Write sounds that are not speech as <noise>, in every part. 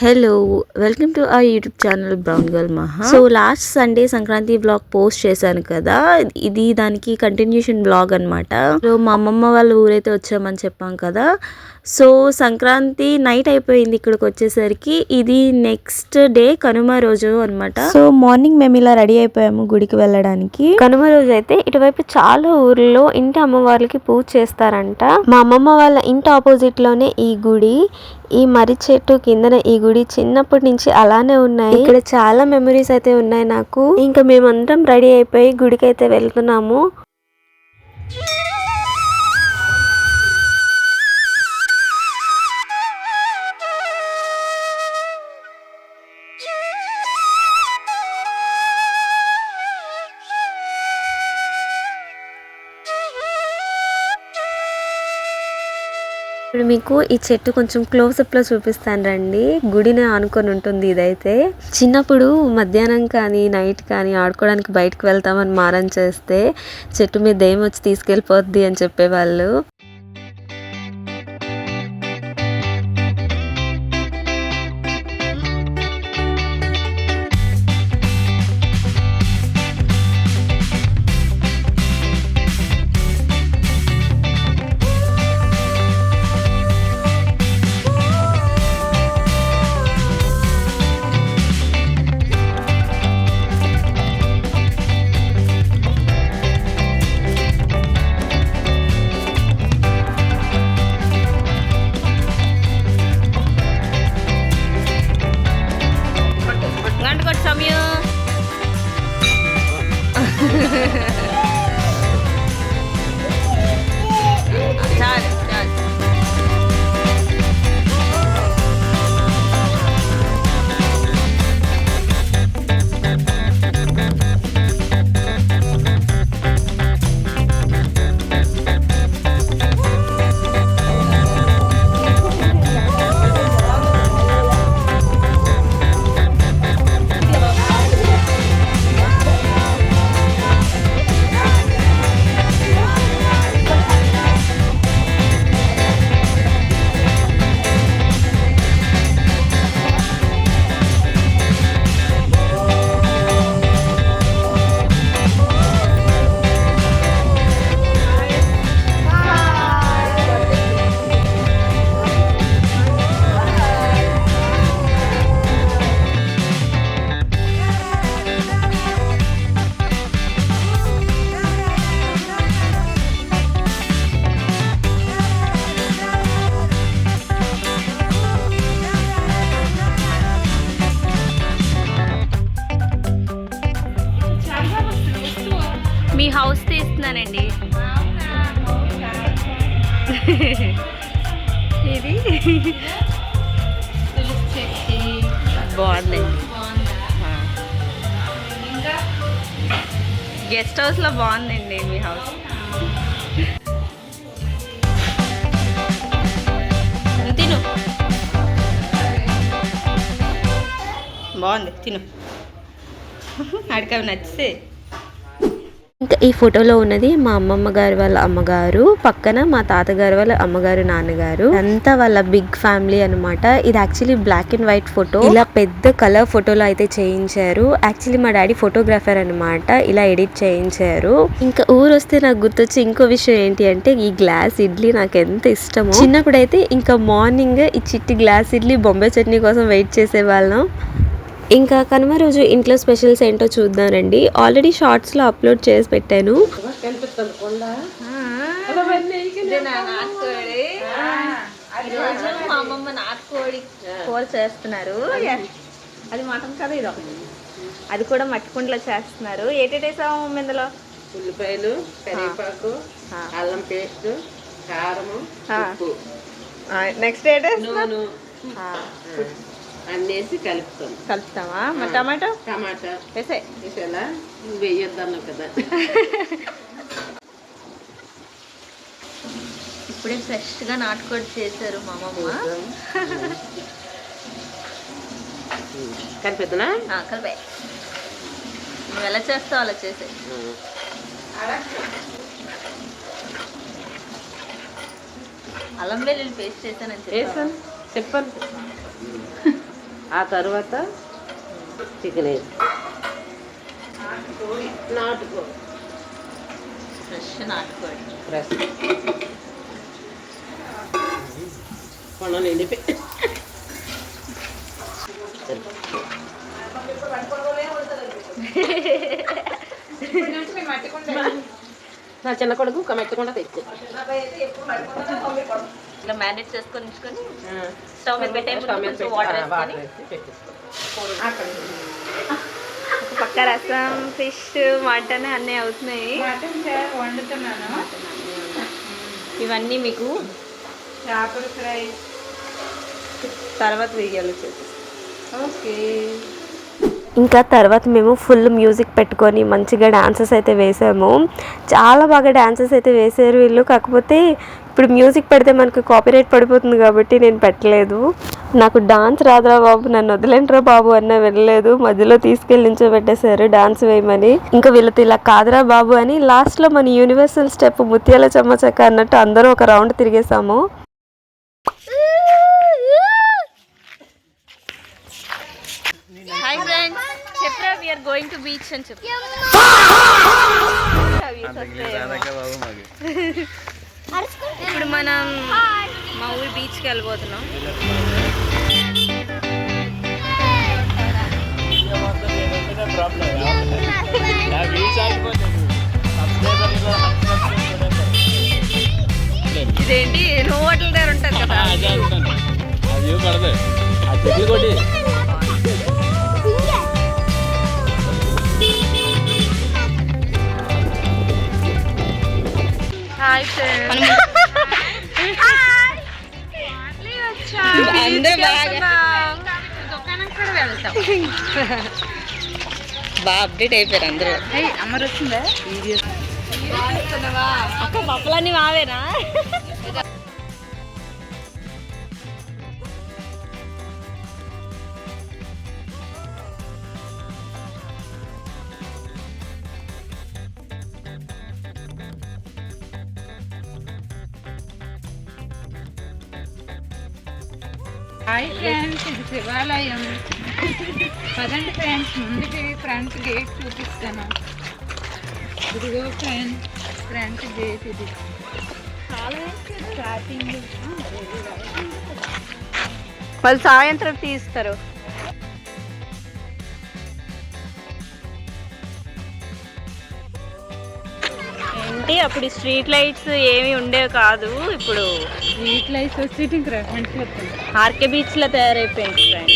Hello welcome to a YouTube channel brown girl Maha so last Sunday Sankranti blog post చేశాను కదా. ఇది దానికి continuation blog అనమాట so మా అమ్మమ్మ వాళ్ళ ఊరైతే వచ్చామని చెప్పాం కదా. సో సంక్రాంతి నైట్ అయిపోయింది ఇక్కడికి వచ్చేసరికి. ఇది నెక్స్ట్ డే కనుమ రోజు అన్నమాట. సో మార్నింగ్ మేము ఇలా రెడీ అయిపోయాము గుడికి వెళ్ళడానికి. కనుమ రోజు అయితే ఇటువైపు చాలా ఊర్లో ఇంటి అమ్మవార్లకి పూజ చేస్తారంట. మా అమ్మమ్మ వాళ్ళ ఇంటి ఆపోజిట్లోనే ఈ గుడి ఈ మర్రి చెట్టు కిందన ఈ గుడి చిన్నప్పటి నుంచి అలానే ఉన్నాయి. ఇక్కడ చాలా మెమరీస్ అయితే ఉన్నాయి నాకు. ఇంకా మేమందరం రెడీ అయిపోయి గుడికి అయితే వెళ్తున్నాము. ఇప్పుడు మీకు ఈ చెట్టు కొంచెం క్లోజ్అప్లో చూపిస్తాను రండి. గుడిని ఆనుకొని ఉంటుంది ఇదైతే. చిన్నప్పుడు మధ్యాహ్నం కానీ నైట్ కానీ ఆడుకోవడానికి బయటకు వెళ్తామని మారం చేస్తే చెట్టు మీద దెయ్యం వచ్చి తీసుకెళ్ళిపోద్ది అని చెప్పేవాళ్ళు. I'm tired. Me house తీస్తున్నానండి. ఇది? బాగుంది గెస్ట్ హౌస్లో బాగుందండి మీ హౌస్ తిను. బాగుంది తిను. అడికవి నచ్చితే ఇంకా ఈ ఫోటోలో ఉన్నది మా అమ్మమ్మ గారు వాళ్ళ అమ్మగారు పక్కన మా తాతగారు వాళ్ళ అమ్మగారు నాన్నగారు. అంతా వాళ్ళ బిగ్ ఫ్యామిలీ అన్నమాట. ఇది actually black and white photo. ఇలా పెద్ద కలర్ ఫోటోలో అయితే చేయించారు. యాక్చువల్లీ మా డాడీ ఫోటోగ్రాఫర్ అనమాట ఇలా ఎడిట్ చేయించారు. ఇంకా ఊరు వస్తే నాకు గుర్తొచ్చి ఇంకో విషయం ఏంటి అంటే ఈ గ్లాస్ ఇడ్లీ నాకు ఎంత ఇష్టమో. చిన్నప్పుడైతే ఇంకా మార్నింగ్ ఈ చిట్టి గ్లాస్ ఇడ్లీ బొంబాయి చట్నీ కోసం వెయిట్ చేసేవాళ్ళం. ఇంకా కనుమ రోజు ఇంట్లో స్పెషల్స్ ఏంటో చూద్దానండి ఆల్రెడీ షార్ట్స్లో అప్లోడ్ చేసి పెట్టాను. మా అమ్మమ్మ నాటుకోడి కూర చేస్తున్నారు అది మటన్ కదా ఇది ఒకటి అది కూడా మట్టి కుండలో చేస్తున్నారు ఏటేటేసాము మమ్మీ ఇందులో ఉల్లిపాయలు కరివేపాకు. అల్లం పేస్ట్ కారము నెక్స్ట్ ఏటే నూనె అన్నేసి కలుపుతాం కలుపుతామా మరి టమాటో? టమాటా. వేసే వేసేలా? నువ్వు వేయొద్దన్నావు కదా. ఇప్పుడే ఫ్రెష్గా నాటుకోడి చేశారు మా అమ్మమ్మ. కనిపిద్దునా ఆ, కలిపే నువ్వు ఎలా చేస్తావు అలా చేసే అల్లం వెల్లుల్లి పేస్ట్ చేశానని చెప్పావా? వేసాను. చెప్పాను. <laughs> ఆ తర్వాత చికెన్ వేసి నాటుకో ఫ్రెష్ నాటుకోడి. ఫ్రెష్ కొనలు ఎండిపోయి నా చిన్న కొడుకు కమెట్టకుండా తెచ్చు. ఇట్లా మ్యారినేట్ చేసుకొని ఉంచుకొని స్టవ్ మీద పెట్టే కొంచెం వాటర్ వేసుకొని పక్క రసం ఫిష్ మటన్ అన్నీ అవుతున్నాయి. వండుతున్నాను. ఇవన్నీ మీకు చేపల ఫ్రై. తర్వాత వీడియోలో చూపిస్తాను ఓకే. ఇంకా తర్వాత మేము ఫుల్ మ్యూజిక్ పెట్టుకొని మంచిగా డాన్సెస్ అయితే వేసాము. చాలా బాగా డాన్సెస్ అయితే వేసారు వీళ్ళు. కాకపోతే ఇప్పుడు మ్యూజిక్ పెడితే మనకు కాపీరైట్ పడిపోతుంది కాబట్టి నేను పెట్టలేదు. నాకు డాన్స్ రాదురా బాబు నన్ను వదిలేంట్రా బాబు అన్న వెళ్ళలేదు. మధ్యలో తీసుకెళ్ళి నించోబెట్టేశారు డాన్స్ వేయమని. ఇంకా వీళ్ళతో ఇలా కాదురా బాబు అని లాస్ట్లో మన యూనివర్సల్ స్టెప్ ముత్యాల చెమ్మచక్క అన్నట్టు అందరూ ఒక రౌండ్ తిరిగేసాము హాయ్ ఫ్రెండ్స్ చెప్పరా we are going to beach అని చెప్పు. ఇప్పుడు మనం మా ఊరి బీచ్కి వెళ్ళిపోతున్నాం ఇదేంటి? నో హోటల్ దగ్గర ఉంటుంది కదా. అది పడదు. ఆ హాయ్ అందరూ బాగా బాగా అప్డేట్ అయిపోయారు అందరూ. ఏయ్, అమర్ వచ్చిందా అక్క పప్పులన్నీ మావేనా? హాయ్ ఫ్రెండ్స్ ఇది శివాలయం. పదండి ఫ్రెండ్స్ ముందుకి ఫ్రంట్ గేట్ చూపిస్తాను. ఇదిగో ఫ్రెండ్స్ ఫ్రంట్ గేట్ ఇది. స్టార్టింగ్ వాళ్ళు సాయంత్రం తీస్తారు. ఏంటి? అప్పుడు స్ట్రీట్ లైట్స్ ఏమి ఉండేవి కాదు. ఇప్పుడు స్ట్రీట్ లైట్స్ వచ్చి ఆర్కే బీచ్లో తయారైపోయింది ఫ్రెండ్.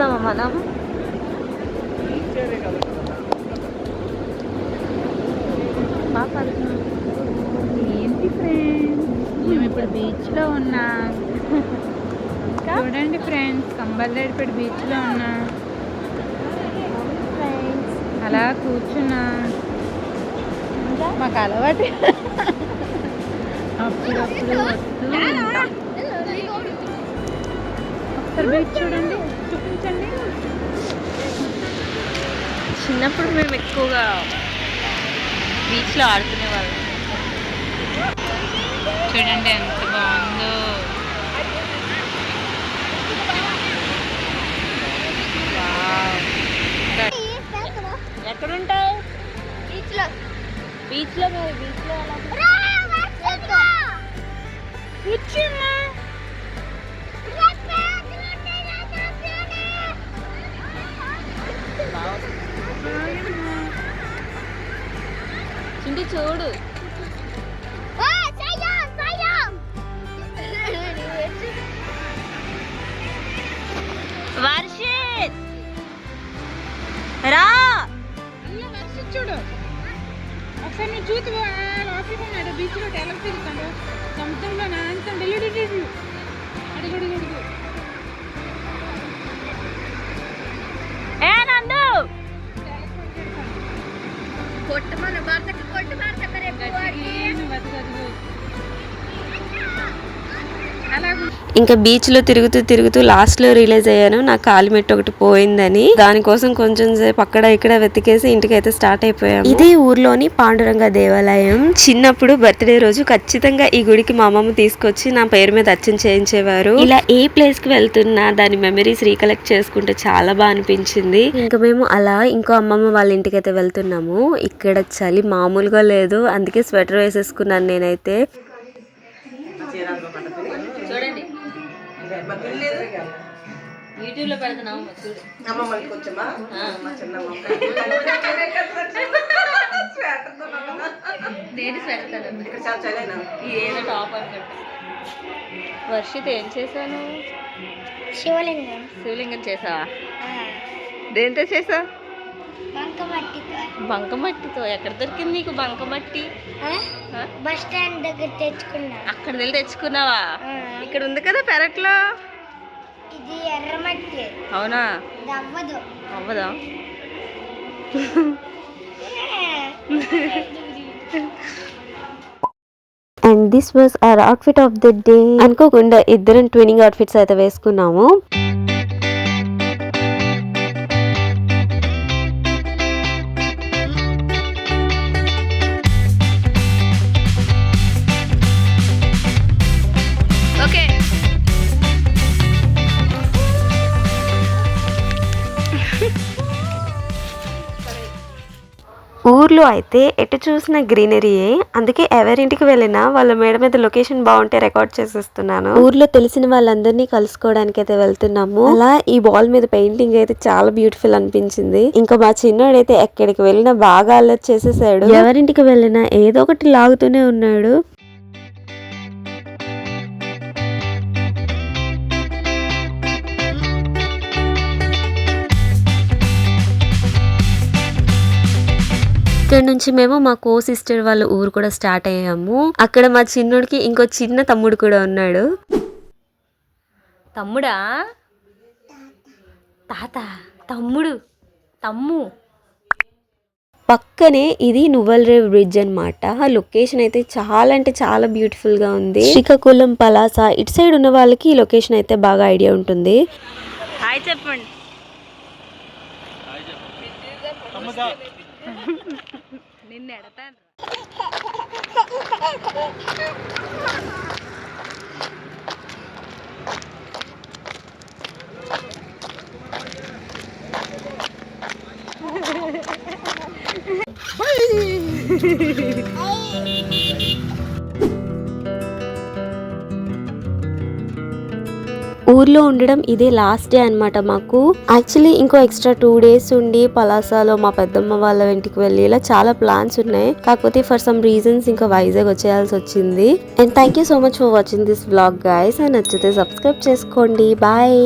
వస్తున్నామా మనం? ఏంటి ఫ్రెండ్స్? మేము ఇప్పుడు బీచ్లో ఉన్నాం. చూడండి ఫ్రెండ్స్ కంబల్లేడిపేట బీచ్లో ఉన్నా. అలా కూర్చున్నా. మాకు అలవాటు. అప్పుడప్పుడు వస్తూ. ఒకసారి బీచ్ చూడండి. చిన్నప్పుడు మేము ఎక్కువగా బీచ్లో ఆడుకునే వాళ్ళం చూడండి ఎంత బాగుందో. ఎక్కడుంటావు? బీచ్లో. బీచ్లో మరి బీచ్లో కూర్చున్నా. చూడు. వర్షిత్. రా. వర్షిత్ చూడు. ఒకసారి నువ్వు చూతు లోపలికి ఉన్నాడు బీచ్లో ఎలా తిరుగుతాడు. సముద్రంలో నా అంత అడుగు అడుగు అడుగు. ఇంకా బీచ్లో తిరుగుతూ తిరుగుతూ లాస్ట్లో రిలీజ్ అయ్యాను నా కాలు మెట్టు ఒకటి పోయిందని. దానికోసం కొంచెం సేపు అక్కడ ఇక్కడ వెతికేసి ఇంటికైతే స్టార్ట్ అయిపోయాము. ఇదే ఊర్లోని పాండురంగ దేవాలయం. చిన్నప్పుడు బర్త్డే రోజు ఖచ్చితంగా ఈ గుడికి మా అమ్మమ్మ తీసుకొచ్చి నా పేరు మీద అచ్చం చేయించేవారు. ఇలా ఏ ప్లేస్కి వెళ్తున్నా దాని మెమరీస్ రీకలెక్ట్ చేసుకుంటే చాలా బాగా అనిపించింది. ఇంకా మేము అలా ఇంకో అమ్మమ్మ వాళ్ళ ఇంటికి అయితే వెళ్తున్నాము. ఇక్కడ చలి మామూలుగా లేదు అందుకే స్వెటర్ వేసేసుకున్నాను నేనైతే. యూట్యూబ్లో పెడుతున్నాము చూడు. అమ్మమ్మకి కొంచెమా? మా చిన్నమ్మ నేను స్వెటర్ ఇక్కడ చాలా చలేనా ఈ ఏదో టాప్ అనుకుంటా వర్షిత్ ఏం చేశాను? శివలింగం. శివలింగం చేసావా దేంతో చేసావు బంకమట్టితో బంకమట్టితో ఎక్కడ దొరికింది నీకు బంకమట్టి? బస్ స్టాండ్ దగ్గర తెచ్చుకున్నా. అక్కడ వెళ్ళి తెచ్చుకున్నావా. ఇక్కడ ఉంది కదా పెరట్లో. ఇది ఎర్రమట్టి. అవునా? ఇది అవ్వదు అవ్వదా and this was our outfit of the day అనుకోకుండా ఇద్దరం ట్వినింగ్ అవుట్ఫిట్స్ అయితే వేసుకున్నాము. ఊర్లో అయితే ఎటు చూసిన గ్రీనరీయే. అందుకే ఎవరింటికి వెళ్ళినా వాళ్ళ మేడ మీద లొకేషన్ బాగుంటే రికార్డ్ చేసేస్తున్నాను. ఊర్లో తెలిసిన వాళ్ళందరినీ కలుసుకోవడానికి అయితే వెళ్తున్నాము. అలా ఈ బాల్ మీద పెయింటింగ్ అయితే చాలా బ్యూటిఫుల్ అనిపించింది. ఇంకా మా చిన్నోడైతే ఎక్కడికి వెళ్ళినా బాగా అల్లరి చేసేసాడు. ఎవరింటికి వెళ్ళినా ఏదో ఒకటి లాగుతూనే ఉన్నాడు. ఇక్కడ నుంచి మేము మా కో సిస్టర్ వాళ్ళ ఊరు కూడా స్టార్ట్ అయ్యాము. అక్కడ మా చిన్నోడికి ఇంకో చిన్న తమ్ముడు కూడా ఉన్నాడు. తమ్ముడా? తాత తమ్ముడు తమ్ము. పక్కనే ఇది నువ్వల్ రేవ్ బ్రిడ్జ్ అన్నమాట. లొకేషన్ అయితే చాలా అంటే చాలా బ్యూటిఫుల్గా ఉంది. శ్రీకాకుళం పలాస ఇటు సైడ్ ఉన్న వాళ్ళకి ఈ లొకేషన్ అయితే బాగా ఐడియా ఉంటుంది. హాయ్ చెప్పండి. నిన్ను ఎడతాను ఊర్లో ఉండడం ఇదే లాస్ట్ డే అన్నమాట మాకు. యాక్చువల్లీ ఇంకో ఎక్స్ట్రా టూ డేస్ ఉండి పలాసాలో మా పెద్దమ్మ వాళ్ళ ఇంటికి వెళ్ళి ఇలా చాలా ప్లాన్స్ ఉన్నాయి. కాకపోతే ఫర్ సమ్ రీజన్స్ ఇంకా వైజాగ్ వచ్చేయాల్సి వచ్చింది. And thank you so much for watching this blog guys and నచ్చితే సబ్స్క్రైబ్ చేసుకోండి. బాయ్